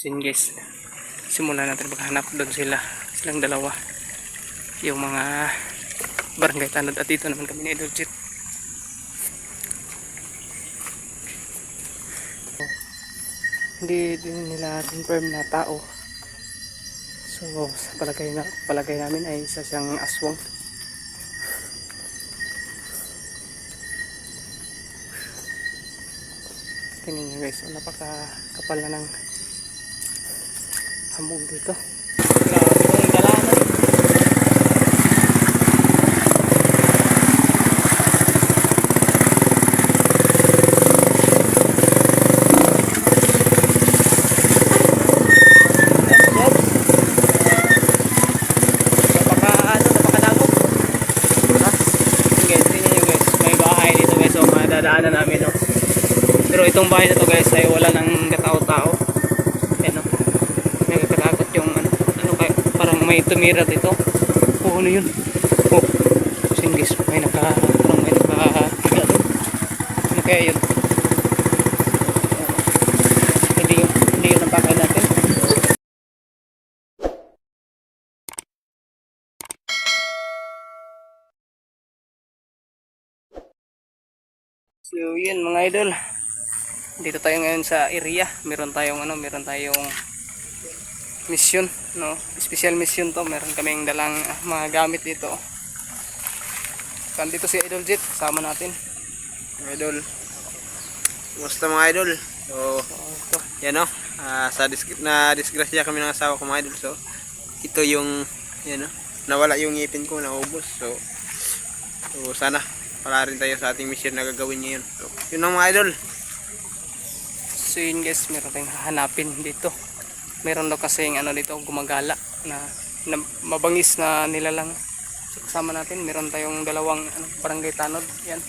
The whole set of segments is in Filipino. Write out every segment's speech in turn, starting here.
So yun guys, simulan natin maghanap doon sila, silang dalawa. Yung mga barangay tanod at dito naman kami ni Idol Chit. Hindi din nila confirm na tao. So sa palagay, na, palagay namin ay isa siyang aswang. Nyo guys, oh, napakakapal na ng hamog dito. Grabe yung dalanan. Napaka ano, napakadagog. Guys, tingnan nyo guys, may bahay dito guys, so madadaanan namin no. Pero itong bahay na to guys ay wala nang katao-tao. Ayan no. May kakatakot yung ano, ano kaya, tumira dito. Oh, ano yun? Oh, sin guys, may naka, parang may doon. Ano kaya yun? Hindi yun, hindi yun ang pakay natin. So yun mga idol. Dito tayo ngayon sa area. Meron tayong ano, meron tayong mission, no? Special mission to. Meron kaming dalang ah, mga gamit dito. Kandito si Idol Jet, kasama natin. Idol. Kumusta mga idol? So, So, yan o. Ah, sa dis na disgrasya kami ng asawa ko mga idol. So, ito yung, yan o. Nawala yung ngipin ko, naubos. So, so sana para rin tayo sa ating mission na gagawin ngayon. So, yun ang mga idol. So yun guys, meron tayong hahanapin dito. Meron daw kasing ano dito gumagala na, na mabangis na nilalang. So, kasama natin, meron tayong dalawang ano, barangay tanod. Yan.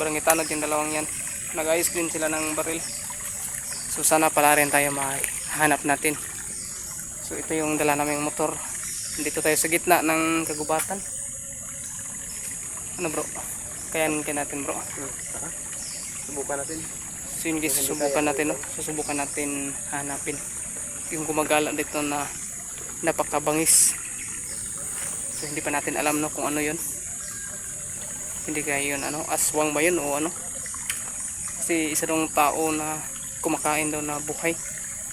Barangay tanod yung dalawang yan. Nag-ayos din sila ng baril. So sana pala rin tayo mahanap natin. So ito yung dala naming motor. Dito tayo sa gitna ng kagubatan. Ano bro? Kayanin ka natin bro. Subukan natin. So yun guys, susubukan natin, no? Susubukan natin hanapin yung gumagala dito na napakabangis. So hindi pa natin alam no kung ano yun. Hindi kaya yun ano, aswang ba yun o ano? Kasi isa dong tao na kumakain daw na buhay.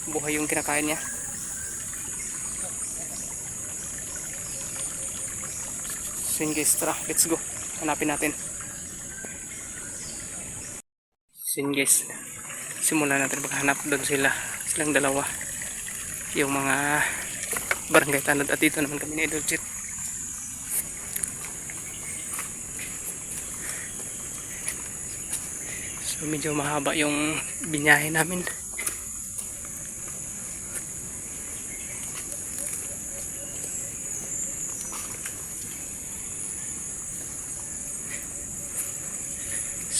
Buhay yung kinakain niya. So guys, let's go. Hanapin natin. So guys, simulan natin maghanap doon sila, silang dalawa. Yung mga barangay tanod at dito naman kami ni Idol Chit. So medyo mahaba yung binyahe namin.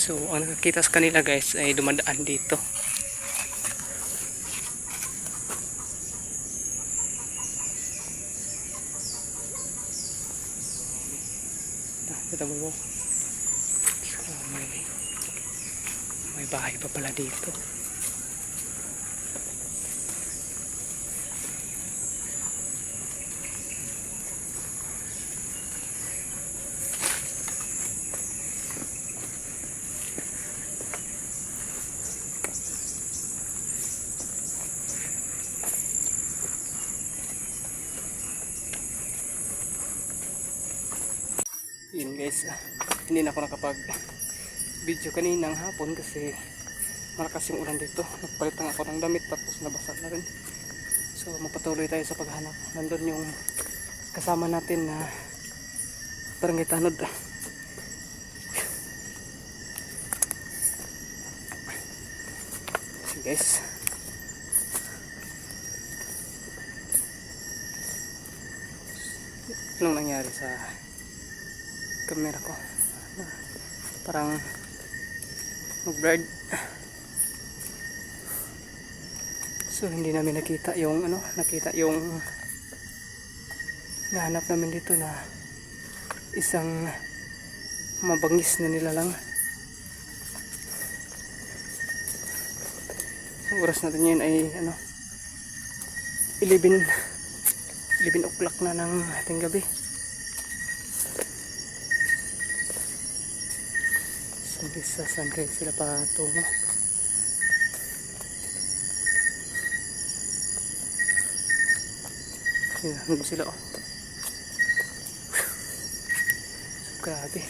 So, ang nakakita sa kanila guys ay dumadaan dito. Ah, Kita mo mo. So, may, may bahay pa pala dito. Yun guys, ah, hindi na ako nakapag video kaninang hapon kasi malakas yung ulan dito. Nagpalit lang ako ng damit tapos nabasa na rin. So magpatuloy tayo sa paghanap. Nandun yung kasama natin na barangay tanod. So guys, anong nangyari sa camera ko parang mag blurred so hindi namin nakita yung ano nakita yung nahanap namin dito na isang mabangis na nilalang ang oras natin yun ay ano 11 11 o'clock na ng ating gabi. Sabi sa sunrise sila patungo. Yan, nandun sila oh. Grabe.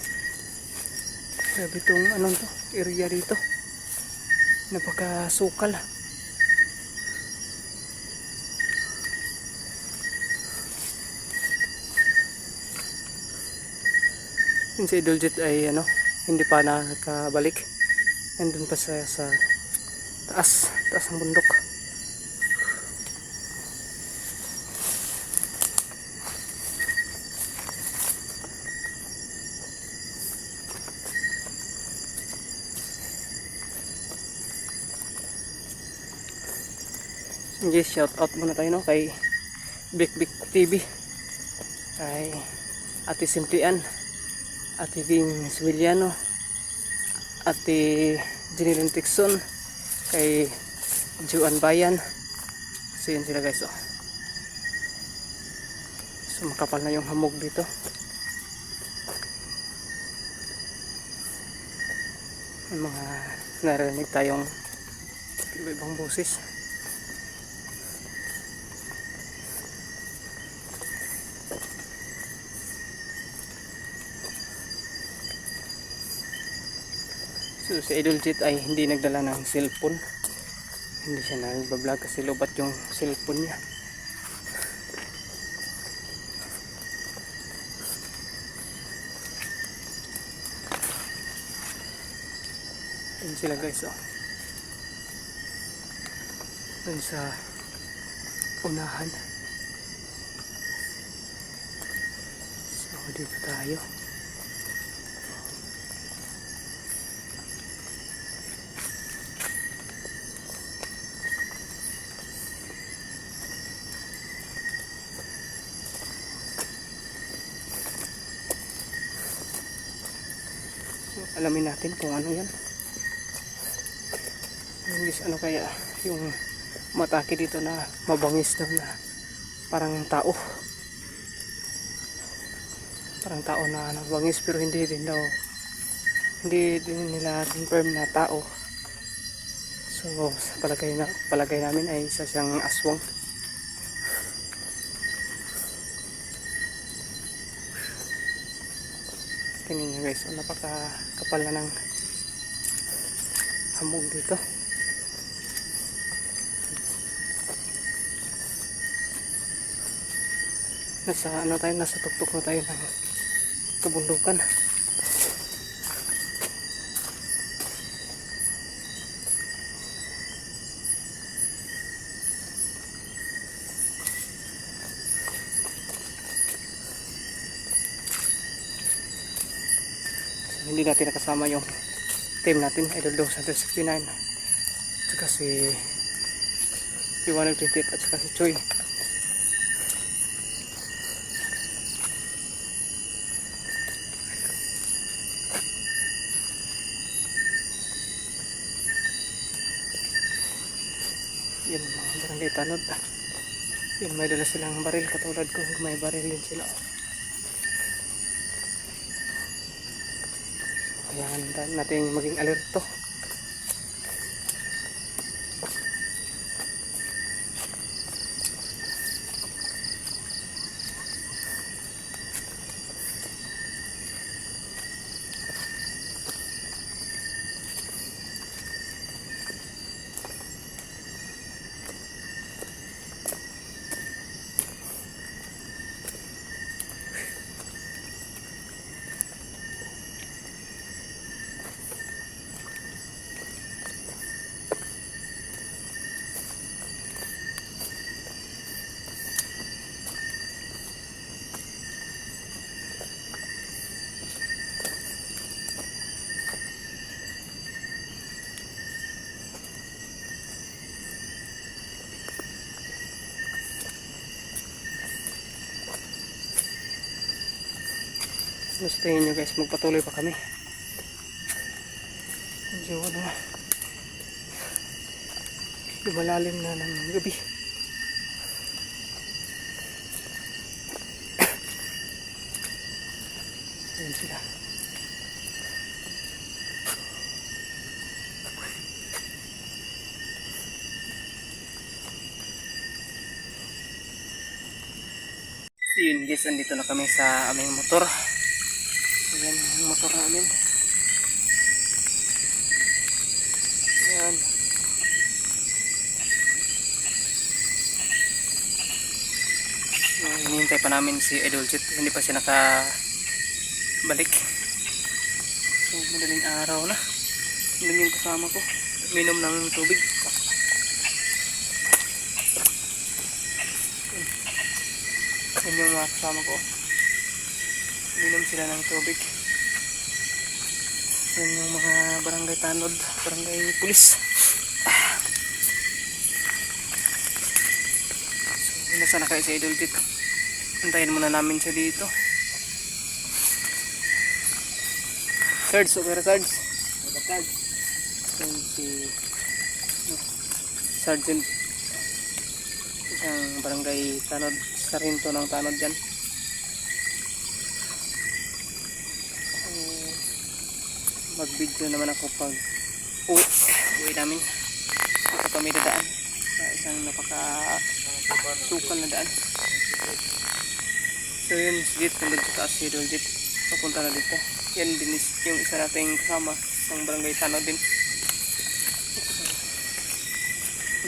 Grabe itong anong to, area dito. Napakasukal. Yung si Idoljet ay ano, hindi pa nakabalik. Nandun pa sa, sa taas, taas ng bundok. Yes, shout out muna tayo no kay Big Big TV. Kay Ate Simplian. Ate Ving Suiliano. Ate Jenilyn Tixon. Kay Juan Bayan. So yun sila guys oh. So makapal na yung hamog dito. May mga narinig tayong iba-ibang boses. Si Idol Jet ay hindi nagdala ng cellphone. Hindi siya nagbablog kasi lobat yung cellphone niya. Yun sila guys oh. Dun sa unahan. So dito tayo. So, alamin natin kung ano yan. English, ano kaya yung matake dito na mabangis daw na parang tao. Parang tao na nabangis pero hindi din daw hindi din nila confirm na tao. So, sa palagay, na, palagay namin ay isa siyang aswang. Tingnan nyo guys, oh, napakakapal na ng hamog dito. Nasa ano tayo, nasa tuktok na tayo ng kabundukan. So, hindi natin nakasama yung team natin, Idol Dog 169. Tsaka si Iwanag 28 at saka si Choi. Yun mga barangay tanod. Yun may dala silang baril katulad ko may baril din sila. Kailangan natin maging alerto. gustuhin nyo guys magpatuloy pa kami. Medyo ano lumalalim na ng gabi. Ayan sila. So yun guys, andito na kami sa aming motor. Ayan ang motor namin. Ayan. Hinihintay pa namin si Jet. Hindi pa siya nakabalik. So, madaling araw na. Doon yung kasama ko. Minom ng tubig. Yan yung mga kasama ko. Minom sila ng tubig. Yan yung mga barangay tanod, barangay pulis. So, nasa na kayo sa Idol Jet. Antayin muna namin siya dito. Sarge, ra Sarge? Sarge. Si Sergeant isang barangay tanod Sarinto ng tanod dyan mag video naman ako pag uwi, uwi namin. Dito kami dadaan. Sa isang napaka sukal na daan. So yun Jit nandun sa taas si Idol Jit. Papunta na dito. Yan din is yung isa nating kasama ng barangay tanod din.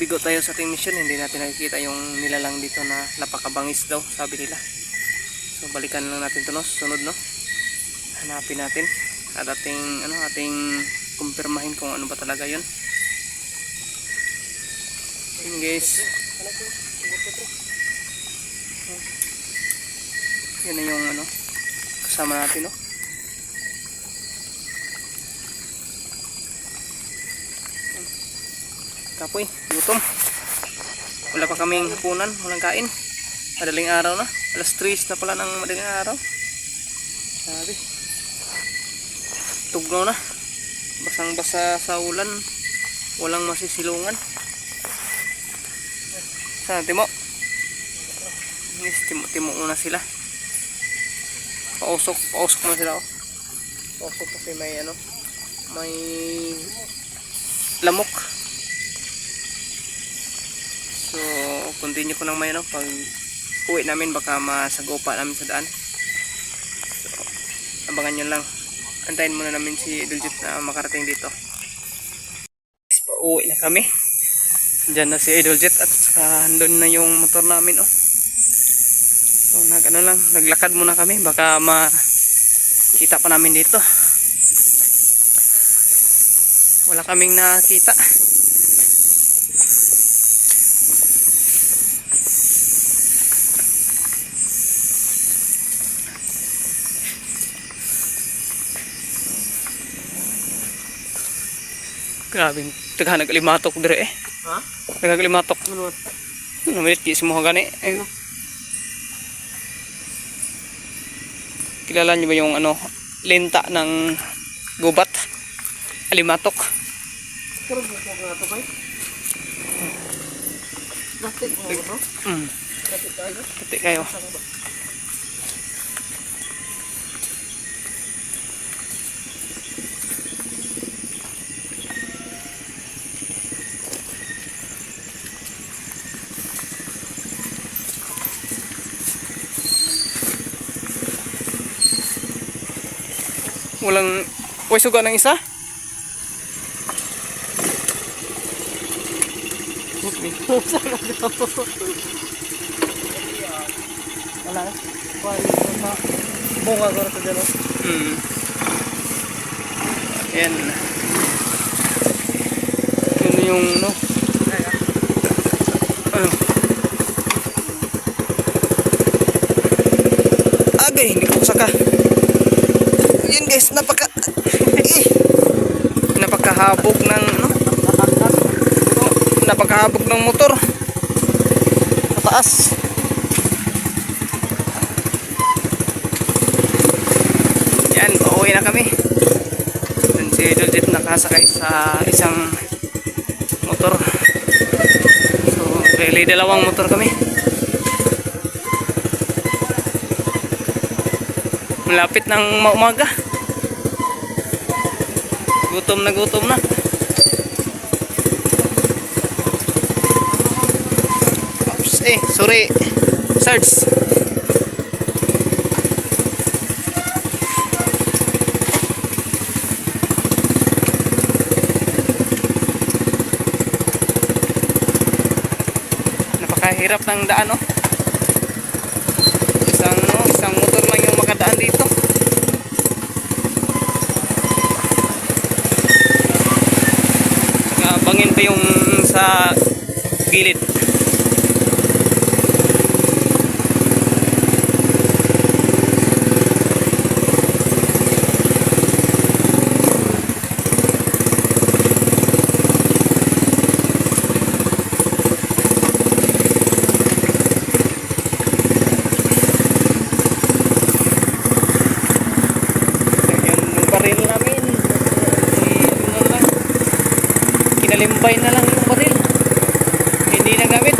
Bigo tayo sa ating mission. Hindi natin nakikita yung nilalang dito na napakabangis daw sabi nila. So balikan lang natin to no? Sunod no? Hanapin natin at ating ano ating kumpirmahin kung ano ba talaga yun. Yun guys. Yun na yung ano kasama natin no? Kapoy gutom. Wala pa kaming hapunan walang kain. Madaling araw na. Alas 3 na pala ng madaling araw. Sabi tugnaw na basang basa sa ulan walang masisilungan saan timo yes timo timo na sila pausok pausok na sila oh. pausok kasi may ano may lamok So, continue ko lang may ano, pag uwi namin baka masagopa namin sa daan. So, abangan nyo lang. Antayin muna namin si Duljut na makarating dito. Pauwi na kami. Diyan na si Idoljet at saka andun na yung motor namin oh. So nag ano lang, naglakad muna kami baka makita pa namin dito. Wala kaming nakita. Grabe, tagha nagalimatok dire eh. Ha? Nagalimatok. Ano? Ano minit di semua gani. Eh. Kilala niyo ba yung ano, lenta ng gubat? Alimatok. Pero buko nga to kay. Bakit mo no? Mm. Bakit tayo? Pati kayo. Walang... Uy, suga ng isa? Wala. Wala na. Bunga ko ra dalo. Hmm. Ayan. Yun yung no. Ano? Agay, hindi ko saka. Yan guys, napaka eh, napakahabog ng ano? Napakahabog ng motor. Mataas. Yan, pauwi na kami. Yan si Juljit nakasakay sa isang motor. So, really dalawang motor kami. malapit ng ma- umaga. Gutom na gutom na. Oops, eh, sorry. Sards. Napakahirap ng daan, oh. Isang, no, isang motor lang yung makadaan dito. Saka bangin pa yung sa gilid. Yan yung baril namin. Eh, ano na lang. Kinalimbay na lang yung baril. Hindi na gamit.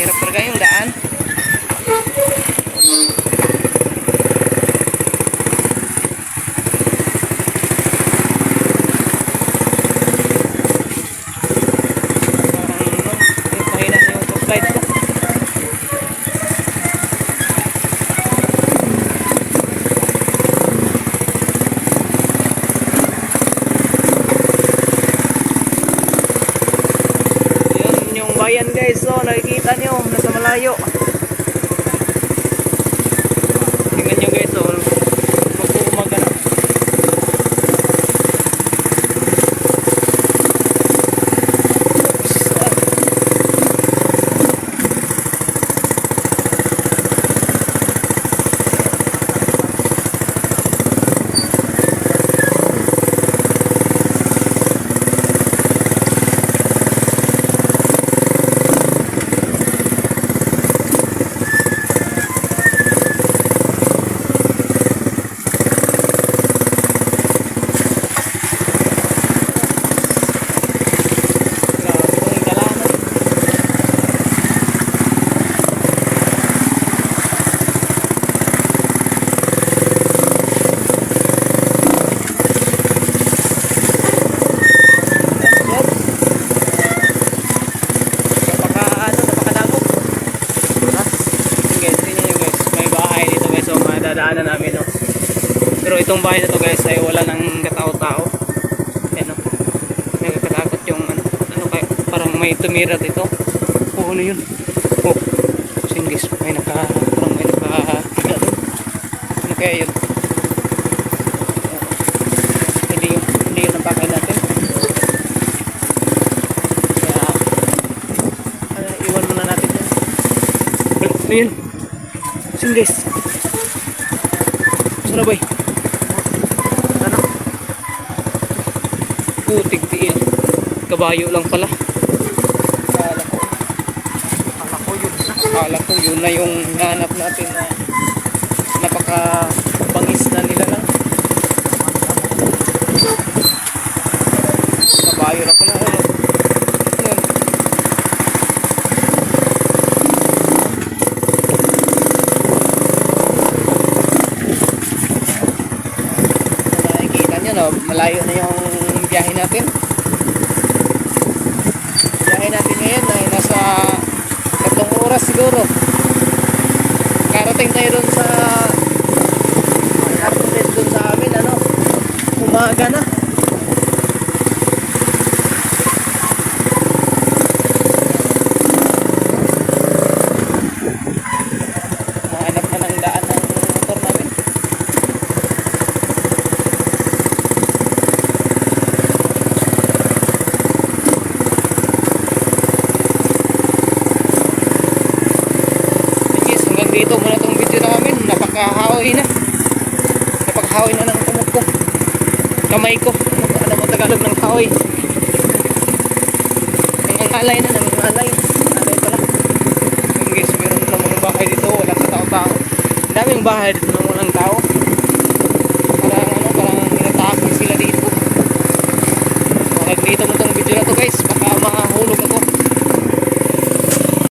Mahirap talaga yung daan. Parang ano, ay mahina na yung flashlight ko. Yun yung bayan guys, so nakikita nyo, nasa malayo. Tingnan nyo guys, so mag-uumaga na. Grabe yung dalaman. Napaka ano, napakadamo. Guys, tingnan nyo guys, may bahay dito guys, so madadaanan namin no. Pero itong bahay na to guys ay wala nang katao-tao. Ayan no. Nagkakatakot yung ano, ano kaya, parang may tumira dito. Oh, ano yun? Oh, singgis, may naka, parang may naka. Ano kaya yun? Hindi yun, hindi natin. Kaya, ano, iwan muna natin. Wala, ano yun? Singgis. Sana? Ano? Putik tiil. Kabayo lang pala. Akala ko. Akala ko yun na. Akala ko yun na yung nanap natin na napaka bangis na nila lang. Kabayo lang pala. Malayo na yung biyahe natin. Biyahe natin ngayon ay nasa tatlong oras siguro. Karating tayo dun sa karating tayo dun sa amin ano, umaga na. Mahanap na ng daan ng motor namin. Guys, hanggang dito muna itong video namin. Napakahawi na. Napakahawi na ng kumot ko. Kamay ko. Ano, mo Tagalog ng hawi? Nangangalay na, nangangalay. Nangangalay pala. Yung guys, meron na mga bahay dito. Wala sa tao-tao. Ang daming bahay dito na walang tao. Parang ano, parang inatake sila dito. Pag nakita mo tong video